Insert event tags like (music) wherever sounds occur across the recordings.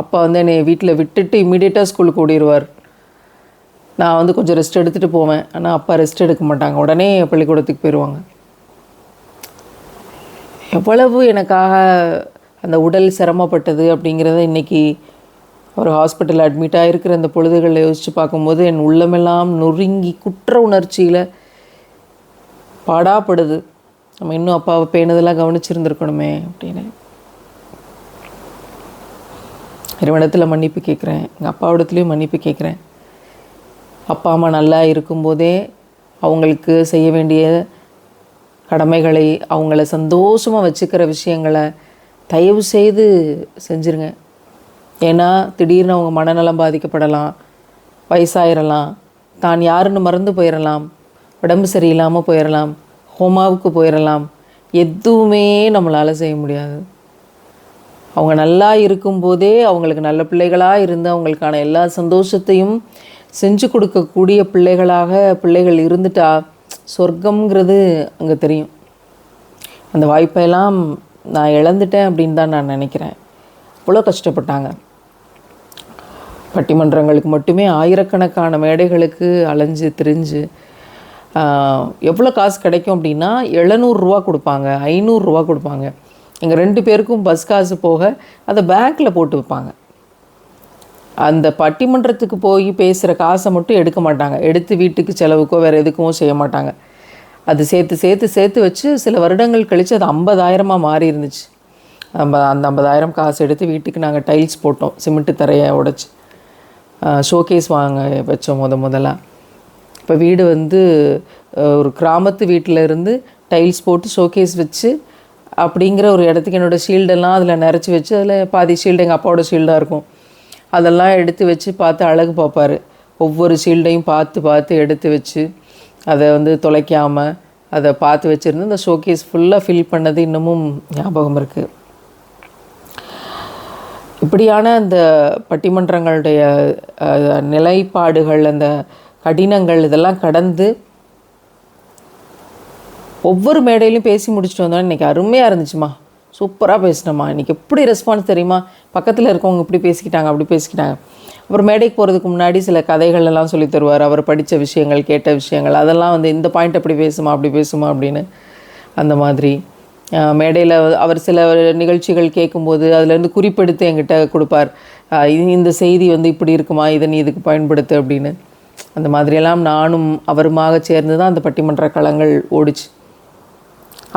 அப்பா வந்து என்னை வீட்டில் விட்டுட்டு இம்மிடியேட்டாக ஸ்கூலுக்கு ஓடிடுவார் நான் வந்து கொஞ்சம் ரெஸ்ட் எடுத்துகிட்டு போவேன். ஆனால் அப்பா ரெஸ்ட் எடுக்க மாட்டாங்க. உடனே பள்ளிக்கூடத்துக்கு போயிடுவாங்க எவ்வளவு எனக்காக அந்த உடல் சிரமப்பட்டது அப்படிங்கிறத இன்றைக்கி ஒரு ஹாஸ்பிட்டல் அட்மிட் ஆகிருக்கிற அந்த பொழுதுகளில் யோசித்து பார்க்கும்போது என் உள்ளமெல்லாம் நொறுங்கி குற்ற உணர்ச்சியில் பாடாப்படுது. நம்ம இன்னும் அப்பாவை பேனதெல்லாம் கவனிச்சிருந்துருக்கணுமே அப்படின்னு. இறைவனத்தில் மன்னிப்பு கேட்குறேன் எங்கள் அப்பாவிடத்துலேயும் மன்னிப்பு கேட்குறேன் அப்பா அம்மா நல்லா இருக்கும்போதே அவங்களுக்கு செய்ய வேண்டிய கடமைகளை அவங்கள சந்தோஷமாக வச்சுக்கிற விஷயங்களை தயவு செய்து செஞ்சுருங்க. ஏன்னா திடீர்னு அவங்க மனநலம் பாதிக்கப்படலாம் வயசாயிரலாம் தான் யாருன்னு மறந்து போயிடலாம் உடம்பு சரியில்லாமல் போயிடலாம் ஹோமாவுக்கு போயிடலாம் எதுவுமே நம்மளால் செய்ய முடியாது. அவங்க நல்லா இருக்கும்போதே அவங்களுக்கு நல்ல பிள்ளைகளாக இருந்து அவங்களுக்கான எல்லா சந்தோஷத்தையும் செஞ்சு கொடுக்கக்கூடிய பிள்ளைகளாக பிள்ளைகள் இருந்துட்டா சொர்க்கம்ங்கிறது அங்கே தெரியும். அந்த வாய்ப்பெல்லாம் நான் இழந்துட்டேன் அப்படின்னு தான் நான் நினைக்கிறேன். அவ்வளோ கஷ்டப்பட்டாங்க. பட்டிமன்றங்களுக்கு மட்டுமே ஆயிரக்கணக்கான மேடைகளுக்கு அலைஞ்சு திரிஞ்சு எவ்வளோ காசு கிடைக்கும் அப்படின்னா எழுநூறுரூவா கொடுப்பாங்க ஐநூறுரூவா கொடுப்பாங்க. எங்கள் ரெண்டு பேருக்கும் பஸ் காசு போக அதை பேங்க்கில் போட்டு வைப்பாங்க. அந்த பட்டிமன்றத்துக்கு போய் பேசுகிற காசை மட்டும் எடுக்க மாட்டாங்க. எடுத்து வீட்டுக்கு செலவுக்கோ வேறு எதுக்கும் செய்ய மாட்டாங்க. அது சேர்த்து சேர்த்து சேர்த்து வச்சு சில வருடங்கள் கழித்து அது ஐம்பதாயிரமாக மாறி இருந்துச்சு. நம்ம அந்த ஐம்பதாயிரம் காசு எடுத்து வீட்டுக்கு நாங்கள் டைல்ஸ் போட்டோம். சிமெண்ட்டு தரையை உடச்சி. ஷோகேஸ் வாங்க வச்சோம் முத முதலாக இப்போ வீடு வந்து ஒரு கிராமத்து வீட்டில் இருந்து டைல்ஸ் போட்டு ஷோகேஸ் வச்சு அப்படிங்கிற ஒரு இடத்துக்கு என்னோடய ஷீல்டெல்லாம் அதில் நிறச்சி வச்சு அதில் பாதி ஷீல்டு எங்கள் அப்பாவோட ஷீல்டாக இருக்கும். அதெல்லாம் எடுத்து வச்சு பார்த்து அழகு பார்ப்பார். ஒவ்வொரு ஷீல்டையும் பார்த்து பார்த்து எடுத்து வச்சு அதை வந்து தொலைக்காமல் அதை பார்த்து வச்சுருந்து அந்த ஷோகேஸ் ஃபுல்லாக ஃபில் பண்ணது இன்னமும் ஞாபகம் இருக்குது இப்படியான அந்த பட்டிமன்றங்களுடைய நிலைப்பாடுகள் அந்த கடினங்கள் இதெல்லாம் கடந்து ஒவ்வொரு மேடையிலையும் பேசி முடிச்சுட்டு வந்தோம் இன்றைக்கி அருமையாக இருந்துச்சுமா. சூப்பராக பேசினோம்மா. இன்றைக்கி எப்படி ரெஸ்பான்ஸ் தெரியுமா? பக்கத்தில் இருக்கவங்க இப்படி பேசிக்கிட்டாங்க அப்படி பேசிக்கிட்டாங்க. அப்புறம் மேடைக்கு போகிறதுக்கு முன்னாடி சில கதைகள் எல்லாம் சொல்லி தருவார். அவர் படித்த விஷயங்கள் கேட்ட விஷயங்கள் அதெல்லாம் வந்து இந்த பாயிண்ட் அப்படி பேசுமா அப்படி பேசுமா அப்படின்னு. அந்த மாதிரி. மேடையில் அவர் சில நிகழ்ச்சிகள் கேட்கும்போது அதுலேருந்து குறிப்பெடுத்து என்கிட்ட கொடுப்பார். இது- இந்த செய்தி வந்து இப்படி இருக்குமா? இதை நீ இதுக்கு பயன்படுத்து அப்படின்னு. அந்த மாதிரியெல்லாம் நானும் அவருமாக சேர்ந்து தான் அந்த பட்டிமன்ற களங்கள் ஓடிச்சு.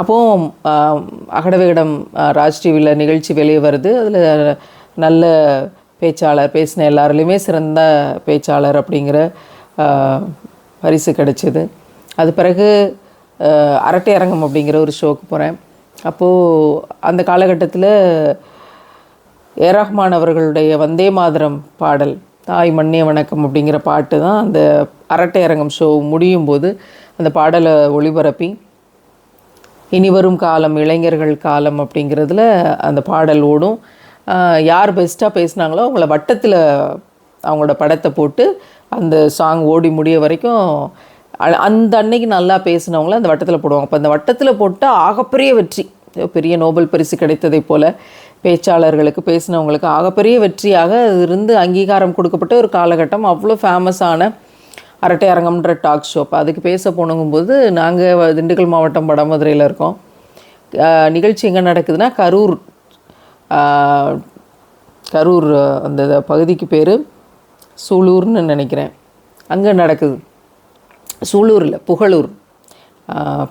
அப்போது அகடவேடம் ராஜ் டிவியில் நிகழ்ச்சி வெளியே வருது. அதில் நல்ல பேச்சாளர் பேசின எல்லாருலேயுமே சிறந்த பேச்சாளர் அப்படிங்கிற பரிசு கிடைச்சிது. அது பிறகு அரட்டை அரங்கம் அப்படிங்கிற ஒரு ஷோக்கு போகிறேன் அப்போது அந்த காலகட்டத்தில் ஏ. ரஹ்மான் அவர்களுடைய வந்தே மாதரம் பாடல் தாய் மண்ணே வணக்கம் அப்படிங்கிற பாட்டு தான் அந்த அரட்டை அரங்கம் ஷோ முடியும் போது அந்த பாடலை ஒளிபரப்பி இனி வரும் காலம் இளைஞர்கள் காலம் அப்படிங்கிறதுல அந்த பாடல் ஓடும். யார் பெஸ்ட்டாக பேசுனாங்களோ அவங்கள வட்டத்தில் அவங்களோட படத்தை போட்டு அந்த சாங் ஓடி முடிய வரைக்கும் அ- அந்த அன்னைக்கு நல்லா பேசினவங்கள அந்த வட்டத்தில் போடுவாங்க. அப்போ அந்த வட்டத்தில் போட்டால் ஆகப்பெரிய வெற்றி. பெரிய நோபல் பரிசு கிடைத்ததைப் போல் பேச்சாளர்களுக்கு பேசினவங்களுக்கு ஆகப்பெரிய வெற்றியாக அது இருந்து அங்கீகாரம் கொடுக்கப்பட்ட ஒரு காலகட்டம். அவ்வளோ ஃபேமஸான அரட்டை அரங்கம்ன்ற டாக் ஷோ அப்போ அதுக்கு பேச போனங்கும்போது நாங்கள் திண்டுக்கல் மாவட்டம் வடமதுரையில் இருக்கோம். நிகழ்ச்சி எங்கே நடக்குதுன்னா கரூர். கரூர் அந்த பகுதிக்கு பேர் சூலூர்னு நினைக்கிறேன். அங்கே நடக்குது. சூலூரில் புகழூர்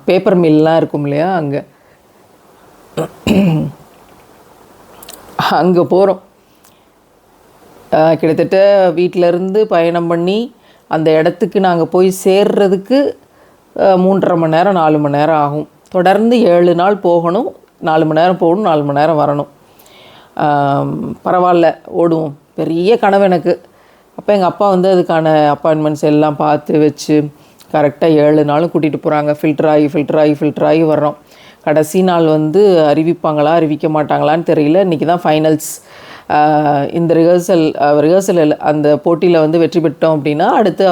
பேப்பர் மில்லாம் இருக்கும் இல்லையா அங்கே. அங்கே போகிறோம் கிட்டத்தட்ட வீட்டிலருந்து பயணம் பண்ணி அந்த இடத்துக்கு நாங்கள் போய் சேர்றதுக்கு மூன்றரை மணி நேரம் நாலு மணி நேரம் ஆகும். தொடர்ந்து ஏழு நாள் போகணும் நாலு மணி நேரம் போகணும் நாலு மணி நேரம் வரணும். பரவாயில்ல ஓடுவோம். பெரிய கனவு எனக்கு. அப்போ எங்கள் அப்பா வந்து அதுக்கான அப்பாயின்மெண்ட்ஸ் எல்லாம் பார்த்து வச்சு கரெக்டாக ஏழு நாளும் கூட்டிகிட்டு போகிறாங்க ஃபில்டர் ஆகி ஃபில்டர் ஆகி ஃபில்டர் ஆகி வர்றோம். கடைசி நாள் வந்து அறிவிப்பாங்களா அறிவிக்க மாட்டாங்களான்னு தெரியல. இன்றைக்கி தான் ஃபைனல்ஸ் இந்த ரிஹர்சல் ரிஹர்சலில் அந்த போட்டியில் வந்து வெற்றி பெற்றோம் அப்படின்னா அடுத்து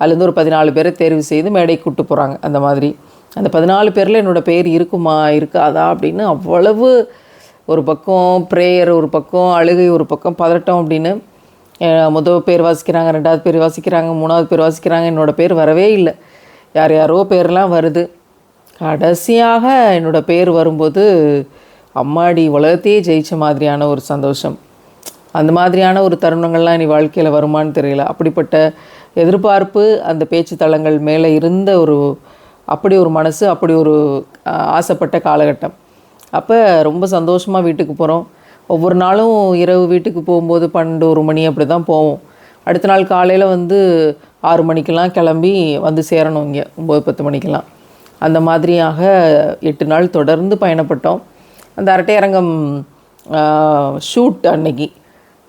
அதுலேருந்து ஒரு பதினாலு பேரை தேர்வு செய்து மேடைக்கு கூப்பிட்டு போகிறாங்க அந்த மாதிரி. அந்த பதினாலு பேரில் என்னோடய பேர் இருக்குமா இருக்காதா அப்படின்னு அவ்வளவு ஒரு பக்கம் ப்ரேயர் ஒரு பக்கம் அழுகை ஒரு பக்கம் பதட்டம் அப்படின்னு முதல் பேர் வாசிக்கிறாங்க ரெண்டாவது பேர் வாசிக்கிறாங்க மூணாவது பேர் வாசிக்கிறாங்க என்னோடய பேர் வரவே இல்லை. யார் யாரோ பேர்லாம் வருது. கடைசியாக என்னோடய பேர் வரும்போது அம்மாடி உலகத்தையே ஜெயிச்ச மாதிரியான ஒரு சந்தோஷம். அந்த மாதிரியான ஒரு தருணங்கள்லாம் இனி வாழ்க்கையில் வருமான்னு தெரியல. அப்படிப்பட்ட எதிர்பார்ப்பு அந்த பேச்சு தளங்கள் மேலே இருந்த ஒரு அப்படி ஒரு மனசு அப்படி ஒரு ஆசைப்பட்ட காலகட்டம். அப்போ ரொம்ப சந்தோஷமாக வீட்டுக்கு போகிறோம் ஒவ்வொரு நாளும் இரவு வீட்டுக்கு போகும்போது பன்னெண்டு ஒரு மணி அப்படி தான் போவோம். அடுத்த நாள் காலையில் வந்து ஆறு மணிக்கெல்லாம் கிளம்பி வந்து சேரணும் இங்கே. ஒம்பது பத்து மணிக்கெல்லாம். அந்த மாதிரியாக எட்டு நாள் தொடர்ந்து பயணப்பட்டோம். அந்த அரட்டையரங்கம் ஷூட் அன்னைக்கு.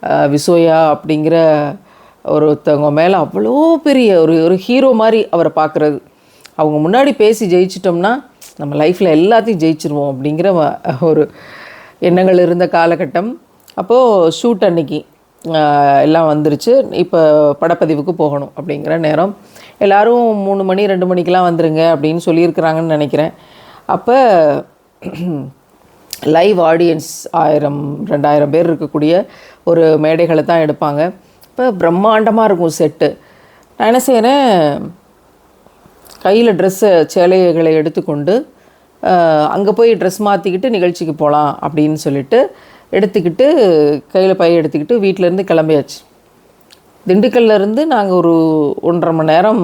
விசோயா அப்படிங்கிற ஒருத்தவங்க மேலே அவ்வளோ பெரிய ஒரு ஒரு ஹீரோ மாதிரி அவரை பார்க்குறது. அவங்க முன்னாடி பேசி ஜெயிச்சிட்டோம்னா நம்ம லைஃப்பில் எல்லாத்தையும் ஜெயிச்சிருவோம் அப்படிங்கிற வ- ஒரு எண்ணங்கள் இருந்த காலகட்டம். அப்போது ஷூட் அன்னைக்கு எல்லாம் வந்துருச்சு. இப்போ படப்பதிவுக்கு போகணும் அப்படிங்கிற நேரம். எல்லாரும் மூணு மணி ரெண்டு மணிக்கெலாம் வந்துருங்க அப்படின்னு சொல்லியிருக்கிறாங்கன்னு நினைக்கிறேன். அப்போ லைவ் ஆடியன்ஸ் ஆயிரம் ரெண்டாயிரம் பேர் இருக்கக்கூடிய ஒரு மேடைகளை தான் எடுப்பாங்க. இப்போ பிரம்மாண்டமாக இருக்கும் செட்டு நான் என்ன செய்கிறேன் கையில் ட்ரெஸ்ஸு சேலைகளை எடுத்துக்கொண்டு அங்கே போய் ட்ரெஸ் மாற்றிக்கிட்டு நிகழ்ச்சிக்கு போகலாம் அப்படின்னு சொல்லிட்டு எடுத்துக்கிட்டு கையில் பை எடுத்துக்கிட்டு வீட்டிலேருந்து கிளம்பியாச்சு. திண்டுக்கல்லேருந்து நாங்கள் ஒரு ஒன்றரை மணி நேரம்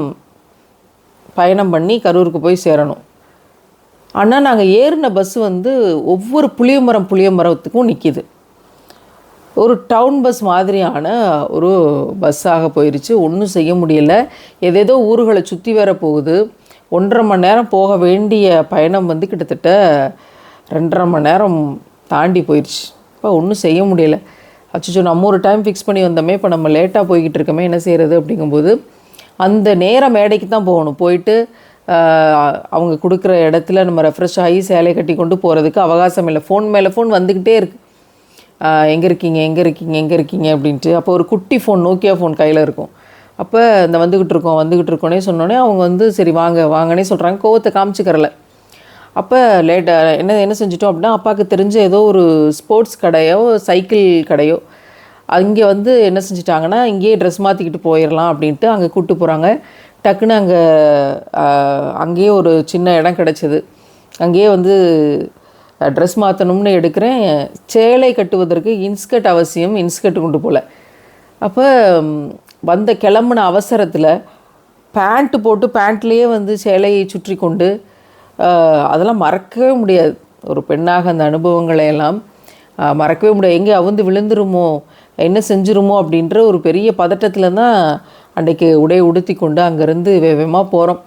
பயணம் பண்ணி கரூருக்கு போய் சேரணும். ஆனால் நாங்கள் ஏறின பஸ் வந்து ஒவ்வொரு புளியமரம் புளியமரத்துக்கும் நிற்கிது ஒரு டவுன் பஸ் மாதிரியான ஒரு பஸ்ஸாக போயிடுச்சு ஒன்றும் செய்ய முடியல. ஏதேதோ ஊர்களை சுற்றி வேற போகுது. ஒன்றரை மணி நேரம் போக வேண்டிய பயணம் வந்து கிட்டத்தட்ட ரெண்டரை மணி நேரம் தாண்டி போயிடுச்சு இப்போ ஒன்றும் செய்ய முடியல. அச்சோ நம்ம ஒரு டைம் ஃபிக்ஸ் பண்ணி வந்தோமே இப்போ நம்ம லேட்டாக போய்கிட்டு இருக்கோமே என்ன செய்கிறது அப்படிங்கும்போது அந்த நேரம் மேடைக்கு தான் போகணும். போயிட்டு அவங்க கொடுக்குற இடத்துல நம்ம ரெஃப்ரெஷ் ஆகி சேலை கட்டி கொண்டு போகிறதுக்கு அவகாசம் இல்லை. ஃபோன் மேலே ஃபோன் வந்துக்கிட்டே இருக்குது எங்கே இருக்கீங்க எங்கே இருக்கீங்க எங்கே இருக்கீங்க அப்படின்ட்டு. அப்போ ஒரு குட்டி ஃபோன் நோக்கியா ஃபோன் கையில் இருக்கும். அப்போ இந்த வந்துக்கிட்டு இருக்கோம் வந்துக்கிட்டு இருக்கோன்னே சொன்னோன்னே அவங்க வந்து சரி வாங்க வாங்கன்னே சொல்கிறாங்க கோவத்தை காமிச்சிக்கிறல. அப்போ லேட்டாக என்ன என்ன செஞ்சிட்டோம் அப்படின்னா அப்பாவுக்கு தெரிஞ்ச ஏதோ ஒரு ஸ்போர்ட்ஸ் கடையோ சைக்கிள் கடையோ அங்கே வந்து என்ன செஞ்சிட்டாங்கன்னா இங்கேயே ட்ரெஸ் மாற்றிக்கிட்டு போயிடலாம் அப்படின்ட்டு அங்கே கூப்பிட்டு போகிறாங்க டக்குன்னு அங்கே அங்கேயே ஒரு சின்ன இடம் கிடச்சிது. அங்கேயே வந்து ட்ரெஸ் மாற்றணும்னு எடுக்கிறேன். சேலை கட்டுவதற்கு இன்ஸ்கர்ட் அவசியம் இன்ஸ்கர்ட் கொண்டு போகல அப்போ வந்த கிளம்புன அவசரத்தில் பேண்ட்டு போட்டு பேண்ட்லேயே வந்து சேலையை சுற்றி கொண்டு அதெல்லாம் மறக்கவே முடியாது. ஒரு பெண்ணாக அந்த அனுபவங்களை எல்லாம் மறக்கவே முடியாது. எங்கே அவுந்து விழுந்துருமோ என்ன செஞ்சிருமோ அப்படின்ற ஒரு பெரிய பதட்டத்தில் தான் அன்றைக்கு உடையை உடுத்தி கொண்டு அங்கேருந்து வேகமாக போகிறோம்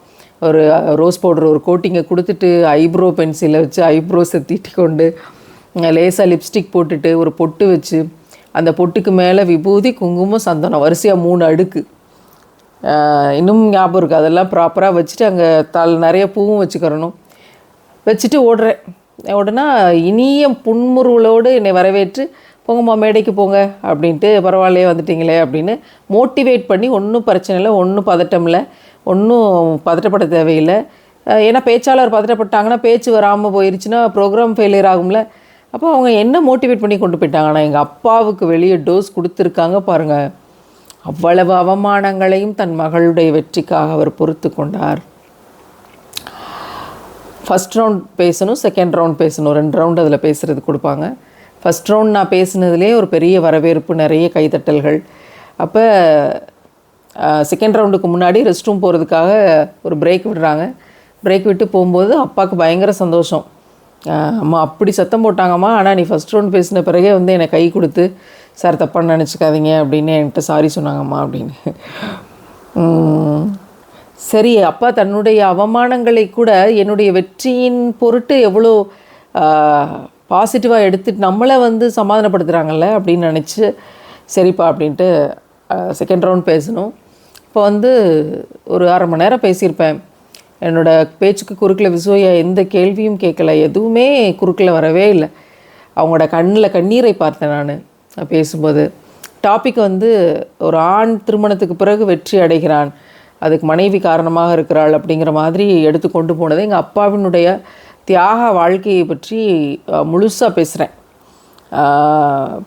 ஒரு ரோஸ் பவுடர் ஒரு கோட்டிங்கை கொடுத்துட்டு ஐப்ரோ பென்சிலை வச்சு ஐப்ரோஸை தீட்டி கொண்டு லேசாக லிப்ஸ்டிக் போட்டுட்டு ஒரு பொட்டு வச்சு அந்த பொட்டுக்கு மேலே விபூதி குங்குமம் சந்தனம் வரிசையாக மூணு அடுக்கு. இன்னும் ஞாபகம் இருக்குது அதெல்லாம் ப்ராப்பராக வச்சுட்டு அங்கே தல் நிறைய பூவும் வச்சுக்கிறணும். வச்சுட்டு ஓடுறேன். உடனே இனிய புன்முறுவலோடு என்னை வரவேற்று போங்கம்மா மேடைக்கு போங்க அப்படின்ட்டு பரவாயில்லையே வந்துட்டிங்களே அப்படின்னு மோட்டிவேட் பண்ணி ஒன்றும் பிரச்சனை இல்லை ஒன்றும் பதட்டம் இல்லை ஒன்றும் பதட்டப்பட தேவையில்லை. ஏன்னா பேச்சாளர் பதட்டப்பட்டாங்கன்னா பேச்சு வராமல் போயிருச்சுன்னா ப்ரோக்ராம் ஃபெயிலியர் ஆகும்ல. அப்போ அவங்க என்ன மோட்டிவேட் பண்ணி கொண்டு போயிட்டாங்கன்னா எங்கள் அப்பாவுக்கு வெளியே டோஸ் கொடுத்துருக்காங்க பாருங்கள் அவ்வளவு அவமானங்களையும் தன் மகளுடைய வெற்றிக்காக அவர் பொறுத்து கொண்டார். ஃபஸ்ட் ரவுண்ட் பேசணும் செகண்ட் ரவுண்ட் பேசணும் ரெண்டு ரவுண்ட் அதில் பேசுகிறது கொடுப்பாங்க. ஃபஸ்ட் ரவுண்ட் நான் பேசுனதுலேயே ஒரு பெரிய வரவேற்பு நிறைய கைதட்டல்கள். அப்போ செகண்ட் ரவுண்டுக்கு முன்னாடி ரெஸ்ட் ரூம் போகிறதுக்காக ஒரு பிரேக் விடுறாங்க. பிரேக் விட்டு போகும்போது அப்பாவுக்கு பயங்கர சந்தோஷம். அம்மா அப்படி சத்தம் போட்டாங்கம்மா. ஆனால் நீ ஃபஸ்ட் ரவுண்ட் பேசின பிறகே வந்து என்னை கை கொடுத்து சார் தப்பாக நினச்சிக்காதீங்க அப்படின்னு என்கிட்ட சாரி சொன்னாங்கம்மா அப்படின்னு. சரி அப்பா தன்னுடைய அவமானங்களை கூட என்னுடைய வெற்றியின் பொருட்டு எவ்வளோ பாசிட்டிவாக எடுத்துட்டு நம்மளை வந்து சமாதானப்படுத்துகிறாங்கல்ல அப்படின்னு நினச்சி சரிப்பா அப்படின்ட்டு செகண்ட் ரவுண்ட் பேசணும். இப்போ வந்து ஒரு அரை மணி நேரம் பேசியிருப்பேன். என்னோட பேச்சுக்கு குறுக்கில் விசுவையா எந்த கேள்வியும் கேட்கல. எதுவுமே குறுக்கில் வரவே இல்லை. அவங்களோட கண்ணில் கண்ணீரை பார்த்தேன் நான் பேசும்போது. டாபிக் வந்து ஒரு ஆண் திருமணத்துக்கு பிறகு வெற்றி அடைகிறான். அதுக்கு மனைவி காரணமாக இருக்கிறாள் அப்படிங்கிற மாதிரி எடுத்து கொண்டு போனது எங்கள் அப்பாவினுடைய தியாக வாழ்க்கையை பற்றி முழுசாக பேசுகிறேன்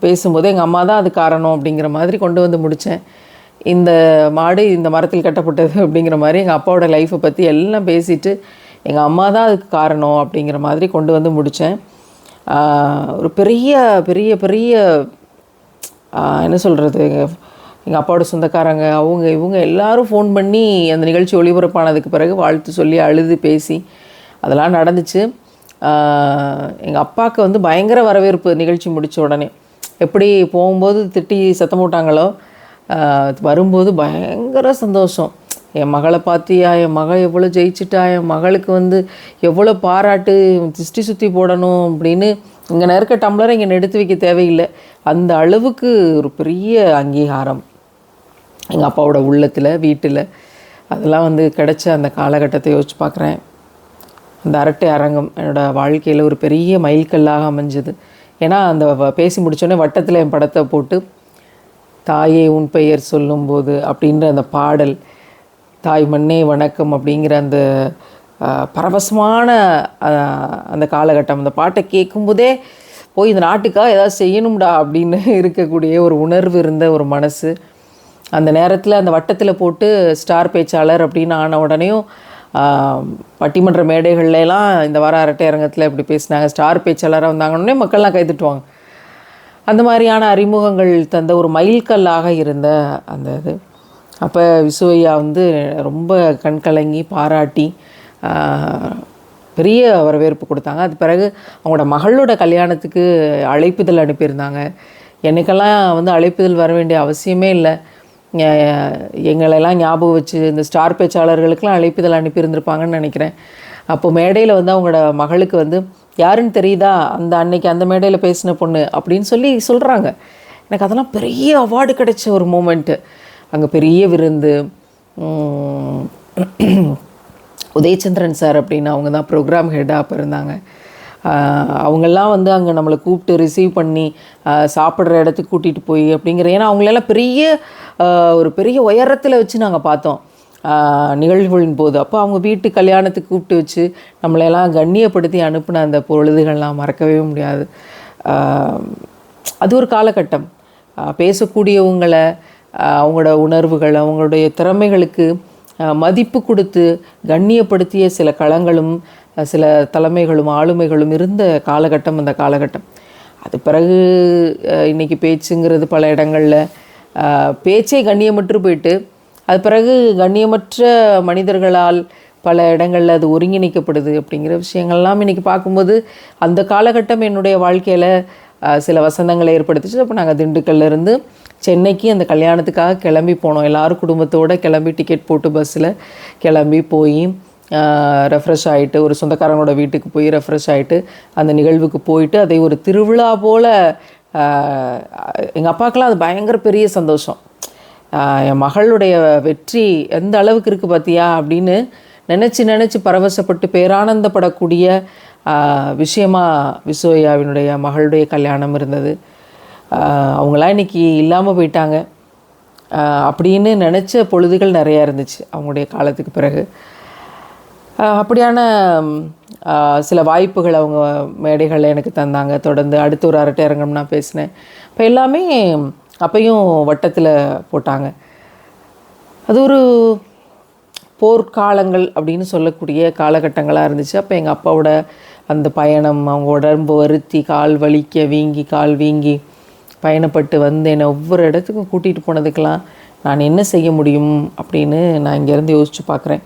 பேசும்போது எங்கள் அம்மா தான் அது காரணம் அப்படிங்கிற மாதிரி கொண்டு வந்து முடித்தேன் இந்த மாடு இந்த மரத்தில் கட்டப்பட்டது அப்படிங்கிற மாதிரி எங்கள் அப்பாவோட லைஃப்பை பற்றி எல்லாம் பேசிட்டு எங்கள் அம்மா தான் அதுக்கு காரணம் அப்படிங்கிற மாதிரி கொண்டு வந்து முடித்தேன் ஒரு பெரிய பெரிய பெரிய என்ன சொல்கிறது எங்கள் அப்பாவோட சொந்தக்காரங்க அவங்க இவங்க எல்லாரும் ஃபோன் பண்ணி அந்த நிகழ்ச்சி ஒளிபரப்பானதுக்கு பிறகு வாழ்த்து சொல்லி அழுது பேசி அதெல்லாம் நடந்துச்சு. எங்கள் அப்பாவுக்கு வந்து பயங்கர வரவேற்பு நிகழ்ச்சி முடித்த உடனே. எப்படி போகும்போது திட்டி சத்தம் போட்டாங்களோ வரும்போது பயங்கர சந்தோஷம். என் மகளை பார்த்தியா என் மகள் எவ்வளோ ஜெயிச்சிட்டா என் மகளுக்கு வந்து எவ்வளோ பாராட்டு திருஷ்டி சுற்றி போடணும் அப்படின்னு இங்கே நெருக்க டம்ளரை இங்கே எடுத்து வைக்க தேவையில்லை. அந்த அளவுக்கு ஒரு பெரிய அங்கீகாரம். எங்கள் அப்பாவோட உள்ளத்தில் வீட்டில் அதெல்லாம் வந்து கிடைச்ச அந்த காலகட்டத்தை யோசிச்சு பார்க்குறேன். அந்த அரட்டை அரங்கம் என்னோடய வாழ்க்கையில் ஒரு பெரிய மைல்கல்லாக அமைஞ்சது. ஏன்னா அந்த வ- பேசி முடித்தோடனே வட்டத்தில் என் படத்தை போட்டு தாயே உன் பெயர் சொல்லும்போது அப்படின்ற அந்த பாடல் தாய் மண்ணே வணக்கம் அப்படிங்கிற அந்த பரவசமான அந்த காலகட்டம். அந்த பாட்டை கேட்கும்போதே போய் இந்த நாட்டுக்காக ஏதாவது செய்யணும்டா அப்படின்னு இருக்கக்கூடிய ஒரு உணர்வு இருந்த ஒரு மனசு. அந்த நேரத்தில் அந்த வட்டத்தில் போட்டு ஸ்டார் பேச்சாளர் அப்படின்னு ஆன உடனேயும் பட்டிமன்ற மேடைகள்லாம் எல்லாம் இந்த வார அரட்டை அரங்கத்தில் இப்படி பேசினாங்க. ஸ்டார் பேச்சாளராக வந்தாங்கன்னே மக்கள்லாம் கைதட்டுவாங்க. அந்த மாதிரியான அறிமுகங்கள் தந்த ஒரு மைல்கல்லாக இருந்த அந்த இது. அப்போ விசுவையா வந்து ரொம்ப கண்கலங்கி பாராட்டி பெரிய வரவேற்பு கொடுத்தாங்க. அது பிறகு அவங்களோட மகளோட கல்யாணத்துக்கு அழைப்புதல் அனுப்பியிருந்தாங்க. எனக்கெல்லாம் வந்து அழைப்புதல் வர வேண்டிய அவசியமே இல்லை. எங்களெல்லாம் ஞாபகம் வச்சு இந்த ஸ்டார் பேச்சாளர்களுக்கெல்லாம் அழைப்புதல் அனுப்பியிருந்திருப்பாங்கன்னு நினைக்கிறேன். அப்போ மேடையில் வந்து அவங்களோட மகளுக்கு வந்து யாருன்னு தெரியுதா? அந்த அன்னைக்கு அந்த மேடையில் பேசின பொண்ணு அப்படின்னு சொல்லி சொல்கிறாங்க எனக்கு அதெல்லாம் பெரிய அவார்டு கிடைச்ச ஒரு மூமெண்ட்டு அங்கே பெரிய விருந்து (clears throat) உதயச்சந்திரன் சார் அப்படின்னு அவங்க தான் ப்ரோக்ராம் ஹெட்டாக அப்போ இருந்தாங்க. அவங்கெல்லாம் வந்து அங்கே நம்மளை கூப்பிட்டு ரிசீவ் பண்ணி சாப்பிட்ற இடத்துக்கு கூட்டிகிட்டு போய் அப்படிங்கிற ஏன்னா அவங்களெல்லாம் பெரிய ஒரு பெரிய உயரத்தில் வச்சு நாங்கள் பார்த்தோம். நிகழ்வுகளின் போது. அப்போ அவங்க வீட்டு கல்யாணத்துக்கு கூப்பிட்டு வச்சு நம்மளையெல்லாம் கண்ணியப்படுத்தி அனுப்பின அந்த பொழுதுகள்லாம் மறக்கவே முடியாது. அது ஒரு காலகட்டம். பேசக்கூடியவங்களை அவங்களோட உணர்வுகள் அவங்களுடைய திறமைகளுக்கு மதிப்பு கொடுத்து கண்ணியப்படுத்திய சில களங்களும் சில தலைமைகளும் ஆளுமைகளும் இருந்த காலகட்டம் அந்த காலகட்டம். அது பிறகு இன்றைக்கி இன்னைக்கு பேச்சுங்கிறது பல இடங்களில் பேச்சே கண்ணியமற்று போயிட்டு அது பிறகு கண்ணியமற்ற மனிதர்களால் பல இடங்களில் அது ஒருங்கிணைக்கப்படுது அப்படிங்கிற விஷயங்கள்லாம் இன்றைக்கி பார்க்கும்போது அந்த காலகட்டம் என்னுடைய வாழ்க்கையில் சில வசந்தங்களை ஏற்படுத்திச்சு. அப்போ நாங்கள் திண்டுக்கல்ல இருந்து சென்னைக்கு அந்த கல்யாணத்துக்காக கிளம்பி போனோம். எல்லோரும் குடும்பத்தோடு கிளம்பி டிக்கெட் போட்டு பஸ்ஸில் கிளம்பி போய் ரெஃப்ரெஷ் ஆகிட்டு ஒரு சொந்தக்காரங்களோட வீட்டுக்கு போய் ரெஃப்ரெஷ் ஆகிட்டு அந்த நிகழ்வுக்கு போயிட்டு அதை ஒரு திருவிழா போல் எங்கள் அப்பாக்கெலாம் அது பயங்கர பெரிய சந்தோஷம். என் மகளுடைய வெற்றி எந்த அளவுக்கு இருக்குது பார்த்தியா அப்படின்னு நினச்சி நினச்சி பரவசப்பட்டு பேரானந்தப்படக்கூடிய விஷயமாக விஷயமா விசோயாவினுடைய மகளுடைய கல்யாணம் இருந்தது. அவங்களாம் இன்னைக்கு இல்லாமல் போயிட்டாங்க. அப்படின்னு நினச்ச பொழுதுகள் நிறையா இருந்துச்சு. அவங்களுடைய காலத்துக்கு பிறகு. அப்படியான சில வாய்ப்புகள் அவங்க மேடைகளில் எனக்கு தந்தாங்க. தொடர்ந்து அடுத்து ஒரு அரட்டை அரங்கம் நான் பேசினேன். இப்போ எல்லாமே அப்பையும் வட்டத்தில் போட்டாங்க. அது ஒரு போர்க்காலங்கள் அப்படின்னு சொல்லக்கூடிய காலகட்டங்களாக இருந்துச்சு. அப்போ எங்கள் அப்பாவோட அந்த பயணம் அவங்க உடம்பு வருத்தி கால் வலிக்க வீங்கி கால் வீங்கி பயணப்பட்டு வந்து என்னை ஒவ்வொரு இடத்துக்கும் கூட்டிகிட்டு போனதுக்கெல்லாம் நான் என்ன செய்ய முடியும் அப்படின்னு நான் இங்கேருந்து யோசித்து பார்க்குறேன்